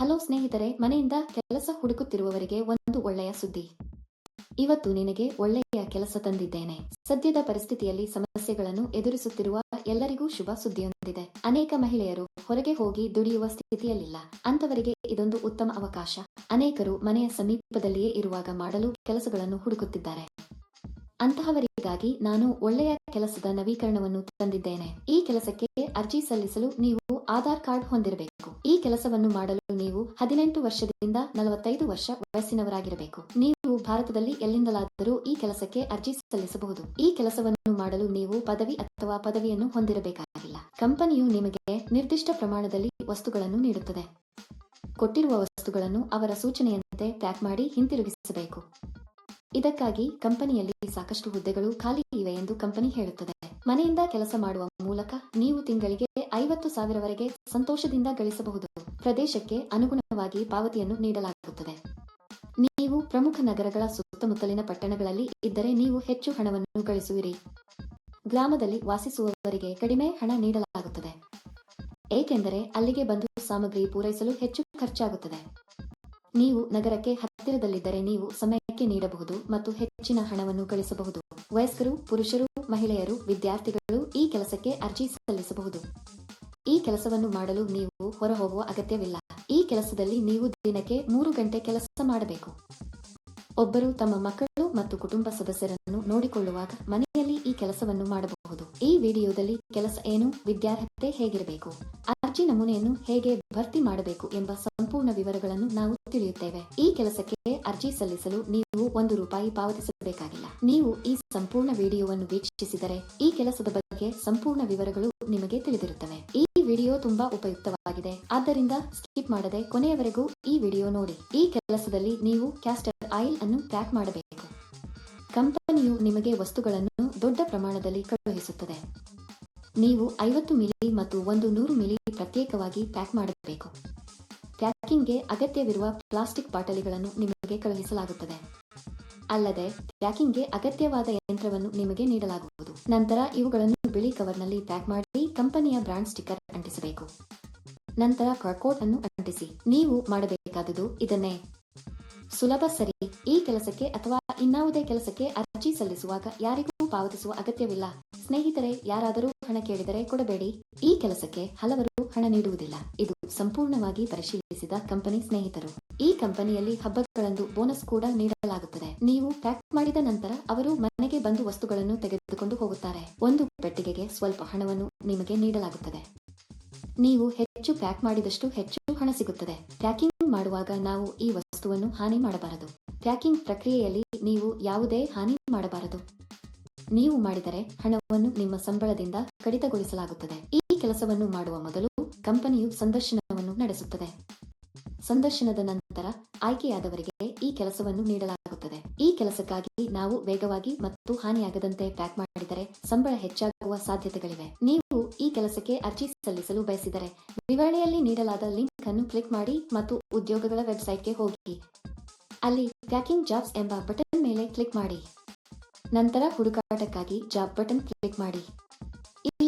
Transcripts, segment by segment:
Hello ಸ್ನೇಹಿತರೆ, ಮನೆಯಿಂದ ಕೆಲಸ ಹುಡುಕುತ್ತಿರುವವರಿಗೆ ಒಂದು ಒಳ್ಳೆಯ ಸುದ್ದಿ. ಇವತ್ತು ನಿನಗೆ ಒಳ್ಳೆಯ ಕೆಲಸ ತಂದಿದ್ದೇನೆ. ಸದ್ಯದ ಪರಿಸ್ಥಿತಿಯಲ್ಲಿ ಸಮಸ್ಯೆಗಳನ್ನು ಎದುರಿಸುತ್ತಿರುವ ಎಲ್ಲರಿಗೂ ಶುಭ ಸುದ್ದಿಯೊಂದಿದೆ. ಅನೇಕ ಮಹಿಳೆಯರು ಹೊರಗೆ ಹೋಗಿ ದುಡಿಯುವ ಸ್ಥಿತಿಯಲ್ಲಿಲ್ಲ. ಅಂತವರಿಗೆ ಇದೊಂದು ಉತ್ತಮ ಅವಕಾಶ. ಅನೇಕರು ಮನೆಯ ಸಮೀಪದಲ್ಲಿಯೇ ಇರುವಾಗ ಮಾಡಲು ಕೆಲಸಗಳನ್ನು ಹುಡುಕುತ್ತಿದ್ದಾರೆ. ಅಂತಹವರಿಗಾಗಿ ನಾನು ಒಳ್ಳೆಯ ಕೆಲಸದ ನವೀಕರಣವನ್ನು ತಂದಿದ್ದೇನೆ. ಈ ಕೆಲಸಕ್ಕೆ ಅರ್ಜಿ ಸಲ್ಲಿಸಲು ನೀವು ಆಧಾರ್ ಕಾರ್ಡ್ ಹೊಂದಿರಬೇಕು. ಈ ಕೆಲಸವನ್ನು ಮಾಡಲು ನೀವು ಹದಿನೆಂಟು ವರ್ಷದಿಂದ ನಲವತ್ತೈದು ವರ್ಷ ವಯಸ್ಸಿನವರಾಗಿರಬೇಕು. ನೀವು ಭಾರತದಲ್ಲಿ ಎಲ್ಲಿಂದಲಾದರೂ ಈ ಕೆಲಸಕ್ಕೆ ಅರ್ಜಿ ಸಲ್ಲಿಸಬಹುದು. ಈ ಕೆಲಸವನ್ನು ಮಾಡಲು ನೀವು ಪದವಿ ಅಥವಾ ಪದವಿಯನ್ನು ಹೊಂದಿರಬೇಕಾಗಿಲ್ಲ. ಕಂಪನಿಯು ನಿಮಗೆ ನಿರ್ದಿಷ್ಟ ಪ್ರಮಾಣದಲ್ಲಿ ವಸ್ತುಗಳನ್ನು ನೀಡುತ್ತದೆ. ಕೊಟ್ಟಿರುವ ವಸ್ತುಗಳನ್ನು ಅವರ ಸೂಚನೆಯಂತೆ ಪ್ಯಾಕ್ ಮಾಡಿ ಹಿಂತಿರುಗಿಸಬೇಕು. ಇದಕ್ಕಾಗಿ ಕಂಪನಿಯಲ್ಲಿ ಸಾಕಷ್ಟು ಹುದ್ದೆಗಳು ಖಾಲಿ ಇವೆ ಎಂದು ಕಂಪನಿ ಹೇಳುತ್ತದೆ. ಮನೆಯಿಂದ ಕೆಲಸ ಮಾಡುವ ಮೂಲಕ ನೀವು ತಿಂಗಳಿಗೆ ಐವತ್ತು ಸಾವಿರವರೆಗೆ ಸಂತೋಷದಿಂದ ಗಳಿಸಬಹುದು. ಪ್ರದೇಶಕ್ಕೆ ಅನುಗುಣವಾಗಿ ಪಾವತಿಯನ್ನು ನೀಡಲಾಗುತ್ತದೆ. ನೀವು ಪ್ರಮುಖ ನಗರಗಳ ಸುತ್ತಮುತ್ತಲಿನ ಪಟ್ಟಣಗಳಲ್ಲಿ ಇದ್ದರೆ ನೀವು ಹೆಚ್ಚು ಹಣವನ್ನು ಗಳಿಸುವಿರಿ. ಗ್ರಾಮದಲ್ಲಿ ವಾಸಿಸುವವರಿಗೆ ಕಡಿಮೆ ಹಣ ನೀಡಲಾಗುತ್ತದೆ. ಏಕೆಂದರೆ ಅಲ್ಲಿಗೆ ಬಂದು ಸಾಮಗ್ರಿ ಪೂರೈಸಲು ಹೆಚ್ಚು ಖರ್ಚಾಗುತ್ತದೆ. ನೀವು ನಗರಕ್ಕೆ ಹತ್ತಿರದಲ್ಲಿದ್ದರೆ ನೀವು ನೀಡಬಹುದು ಮತ್ತು ಹೆಚ್ಚಿನ ಹಣವನ್ನು ಗಳಿಸಬಹುದು. ವಯಸ್ಕರು, ಪುರುಷರು, ಮಹಿಳೆಯರು, ವಿದ್ಯಾರ್ಥಿಗಳು ಈ ಕೆಲಸಕ್ಕೆ ಅರ್ಜಿ ಸಲ್ಲಿಸಬಹುದು. ಈ ಕೆಲಸವನ್ನು ಮಾಡಲು ನೀವು ಹೊರಹೋಗುವ ಅಗತ್ಯವಿಲ್ಲ. ಈ ಕೆಲಸದಲ್ಲಿ ನೀವು ದಿನಕ್ಕೆ ಮೂರು ಗಂಟೆ ಕೆಲಸ ಮಾಡಬೇಕು. ಒಬ್ಬರು ತಮ್ಮ ಮಕ್ಕಳು ಮತ್ತು ಕುಟುಂಬ ಸದಸ್ಯರನ್ನು ನೋಡಿಕೊಳ್ಳುವಾಗ ಮನೆಯಲ್ಲಿ ಈ ಕೆಲಸವನ್ನು ಮಾಡಬಹುದು. ಈ ವಿಡಿಯೋದಲ್ಲಿ ಕೆಲಸ ಏನು, ವಿದ್ಯಾರ್ಹತೆ ಹೇಗಿರಬೇಕು ನಮೂನೆಯನ್ನು ಹೇಗೆ ಭರ್ತಿ ಮಾಡಬೇಕು ಎಂಬ ಸಂಪೂರ್ಣ ವಿವರಗಳನ್ನು ನಾವು ತಿಳಿಯುತ್ತೇವೆ. ಈ ಕೆಲಸಕ್ಕೆ ಅರ್ಜಿ ಸಲ್ಲಿಸಲು ನೀವು ಒಂದು ರೂಪಾಯಿ ಪಾವತಿಸಬೇಕಾಗಿಲ್ಲ. ನೀವು ಈ ಸಂಪೂರ್ಣ ವಿಡಿಯೋವನ್ನು ವೀಕ್ಷಿಸಿದರೆ ಈ ಕೆಲಸದ ಬಗ್ಗೆ ಸಂಪೂರ್ಣ ವಿವರಗಳು ನಿಮಗೆ ತಿಳಿದಿರುತ್ತವೆ. ಈ ವಿಡಿಯೋ ತುಂಬಾ ಉಪಯುಕ್ತವಾಗಿದೆ. ಆದ್ದರಿಂದ ಸ್ಕಿಪ್ ಮಾಡದೆ ಕೊನೆಯವರೆಗೂ ಈ ವಿಡಿಯೋ ನೋಡಿ. ಈ ಕೆಲಸದಲ್ಲಿ ನೀವು ಕ್ಯಾಸ್ಟರ್ ಆಯಿಲ್ ಅನ್ನು ಪ್ಯಾಕ್ ಮಾಡಬೇಕು. ಕಂಪನಿಯು ನಿಮಗೆ ವಸ್ತುಗಳನ್ನು ದೊಡ್ಡ ಪ್ರಮಾಣದಲ್ಲಿ ಕಳುಹಿಸುತ್ತದೆ. ನೀವು ಐವತ್ತು ಮಿಲಿ ಮತ್ತು ಒಂದು ನೂರು ಮಿಲಿ ಪ್ರತ್ಯೇಕವಾಗಿ ಪ್ಯಾಕ್ ಮಾಡಬೇಕು. ಪ್ಯಾಕಿಂಗ್ಗೆ ಅಗತ್ಯವಿರುವ ಪ್ಲಾಸ್ಟಿಕ್ ಬಾಟಲಿಗಳನ್ನು ನಿಮಗೆ ಕಳುಹಿಸಲಾಗುತ್ತದೆ. ಅಲ್ಲದೆ, ಪ್ಯಾಕಿಂಗ್ಗೆ ಅಗತ್ಯವಾದ ಯಂತ್ರವನ್ನು ನಿಮಗೆ ನೀಡಲಾಗುವುದು. ನಂತರ ಇವುಗಳನ್ನು ಬಿಳಿ ಕವರ್ನಲ್ಲಿ ಪ್ಯಾಕ್ ಮಾಡಿ ಕಂಪನಿಯ ಬ್ರಾಂಡ್ ಸ್ಟಿಕ್ಕರ್ ಅಂಟಿಸಬೇಕು. ನಂತರ ಕಾರ್ಕೋಟ್ ಅನ್ನು ಅಂಟಿಸಿ. ನೀವು ಮಾಡಬೇಕಾದುದು ಇದನ್ನೇ. ಸುಲಭ ಸರಿ. ಈ ಕೆಲಸಕ್ಕೆ ಅಥವಾ ಇನ್ನಾವುದೇ ಕೆಲಸಕ್ಕೆ ಅರ್ಜಿ ಸಲ್ಲಿಸುವಾಗ ಯಾರಿಗೂ ಪಾವತಿಸುವ ಅಗತ್ಯವಿಲ್ಲ. ಸ್ನೇಹಿತರೆ, ಯಾರಾದರೂ ಹಣ ಕೇಳಿದರೆ ಕೊಡಬೇಡಿ. ಈ ಕೆಲಸಕ್ಕೆ ಹಲವರು ಹಣ ನೀಡುವುದಿಲ್ಲ. ಇದು ಸಂಪೂರ್ಣವಾಗಿ ಪರಿಶೀಲಿಸಿದ ಕಂಪನಿ ಸ್ನೇಹಿತರು. ಈ ಕಂಪನಿಯಲ್ಲಿ ಹಬ್ಬಗಳಂದು ಬೋನಸ್ ಕೂಡ ನೀಡಲಾಗುತ್ತದೆ. ನೀವು ಪ್ಯಾಕ್ ಮಾಡಿದ ನಂತರ ಅವರು ಮನೆಗೆ ಬಂದು ವಸ್ತುಗಳನ್ನು ತೆಗೆದುಕೊಂಡು ಹೋಗುತ್ತಾರೆ. ಒಂದು ಪೆಟ್ಟಿಗೆಗೆ ಸ್ವಲ್ಪ ಹಣವನ್ನು ನಿಮಗೆ ನೀಡಲಾಗುತ್ತದೆ. ನೀವು ಹೆಚ್ಚು ಪ್ಯಾಕ್ ಮಾಡಿದಷ್ಟು ಹೆಚ್ಚು ಹಣ ಸಿಗುತ್ತದೆ. ಪ್ಯಾಕಿಂಗ್ ಮಾಡುವಾಗ ನಾವು ಈ ವಸ್ತುವನ್ನು ಹಾನಿ ಮಾಡಬಾರದು. ಪ್ಯಾಕಿಂಗ್ ಪ್ರಕ್ರಿಯೆಯಲ್ಲಿ ನೀವು ಯಾವುದೇ ಹಾನಿ ಮಾಡಬಾರದು. ನೀವು ಮಾಡಿದರೆ ಹಣವನ್ನು ನಿಮ್ಮ ಸಂಬಳದಿಂದ ಕಡಿತಗೊಳಿಸಲಾಗುತ್ತದೆ. ಈ ಕೆಲಸವನ್ನು ಮಾಡುವ ಮೊದಲು ಕಂಪನಿಯು ಸಂದರ್ಶನವನ್ನು ನಡೆಸುತ್ತದೆ. ಸಂದರ್ಶನದ ನಂತರ ಆಯ್ಕೆಯಾದವರಿಗೆ ಈ ಕೆಲಸವನ್ನು ನೀಡಲಾಗುತ್ತದೆ. ಈ ಕೆಲಸಕ್ಕಾಗಿ ನಾವು ವೇಗವಾಗಿ ಮತ್ತು ಹಾನಿಯಾಗದಂತೆ ಪ್ಯಾಕ್ ಮಾಡಿದರೆ ಸಂಬಳ ಹೆಚ್ಚಾಗುವ ಸಾಧ್ಯತೆಗಳಿವೆ. ನೀವು ಈ ಕೆಲಸಕ್ಕೆ ಅರ್ಜಿ ಸಲ್ಲಿಸಲು ಬಯಸಿದರೆ ವಿವರಣೆಯಲ್ಲಿ ನೀಡಲಾದ ಲಿಂಕ್ ಅನ್ನು ಕ್ಲಿಕ್ ಮಾಡಿ ಮತ್ತು ಉದ್ಯೋಗಗಳ ವೆಬ್ಸೈಟ್ಗೆ ಹೋಗಿ. ಅಲ್ಲಿ ಪ್ಯಾಕಿಂಗ್ ಜಾಬ್ಸ್ ಎಂಬ ಬಟನ್ ಮೇಲೆ ಕ್ಲಿಕ್ ಮಾಡಿ. ನಂತರ ಹುಡುಕಾಟಕ್ಕಾಗಿ ಜಾಬ್ ಬಟನ್ ಕ್ಲಿಕ್ ಮಾಡಿ.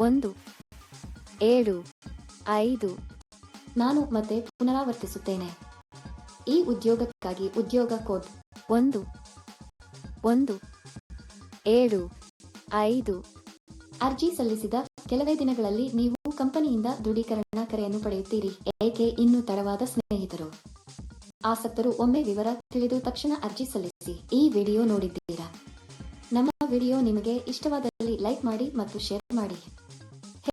ಒಂದು, ಏಳು, ಐದು. ನಾನು ಮತ್ತೆ ಪುನರಾವರ್ತಿಸುತ್ತೇನೆ. ಈ ಉದ್ಯೋಗಕ್ಕಾಗಿ ಉದ್ಯೋಗ ಕೋಡ್ ಒಂದು ಒಂದು, ಏಳು, ಐದು. ಅರ್ಜಿ ಸಲ್ಲಿಸಿದ ಕೆಲವೇ ದಿನಗಳಲ್ಲಿ ನೀವು ಕಂಪನಿಯಿಂದ ದೃಢೀಕರಣ ಕರೆಯನ್ನು ಪಡೆಯುತ್ತೀರಿ, ಏಕೆ ಇನ್ನೂ ತಡವಾದ ಸ್ನೇಹಿತರು? ಆಸಕ್ತರು ಒಮ್ಮೆ ವಿವರ ತಿಳಿದು ತಕ್ಷಣ ಅರ್ಜಿ ಸಲ್ಲಿಸಿ ಈ ವಿಡಿಯೋ ನೋಡಿದ್ದೀರಾ? ನಮ್ಮ ವಿಡಿಯೋ ನಿಮಗೆ ಇಷ್ಟವಾದಲ್ಲಿ ಲೈಕ್ ಮಾಡಿ ಮತ್ತು ಶೇರ್ ಮಾಡಿ.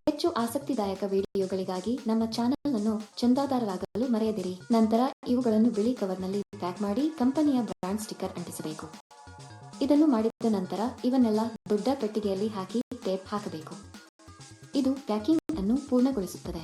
ಹೆಚ್ಚು ಆಸಕ್ತಿದಾಯಕ ವಿಡಿಯೋಗಳಿಗಾಗಿ ನಮ್ಮ ಚಾನೆಲ್ ಅನ್ನು ಚಂದಾದಾರರಾಗಲು ಮರೆಯದಿರಿ. ನಂತರ ಇವುಗಳನ್ನು ಬಿಳಿ ಕವರ್ನಲ್ಲಿ ಪ್ಯಾಕ್ ಮಾಡಿ ಕಂಪನಿಯ ಬ್ರಾಂಡ್ ಸ್ಟಿಕ್ಕರ್ ಅಂಟಿಸಬೇಕು. ಇದನ್ನು ಮಾಡಿದ ನಂತರ ಇವನ್ನೆಲ್ಲ ದೊಡ್ಡ ಪೆಟ್ಟಿಗೆಯಲ್ಲಿ ಹಾಕಿ ಟೇಪ್ ಹಾಕಬೇಕು. ಇದು ಪ್ಯಾಕಿಂಗ್ ಅನ್ನು ಪೂರ್ಣಗೊಳಿಸುತ್ತದೆ.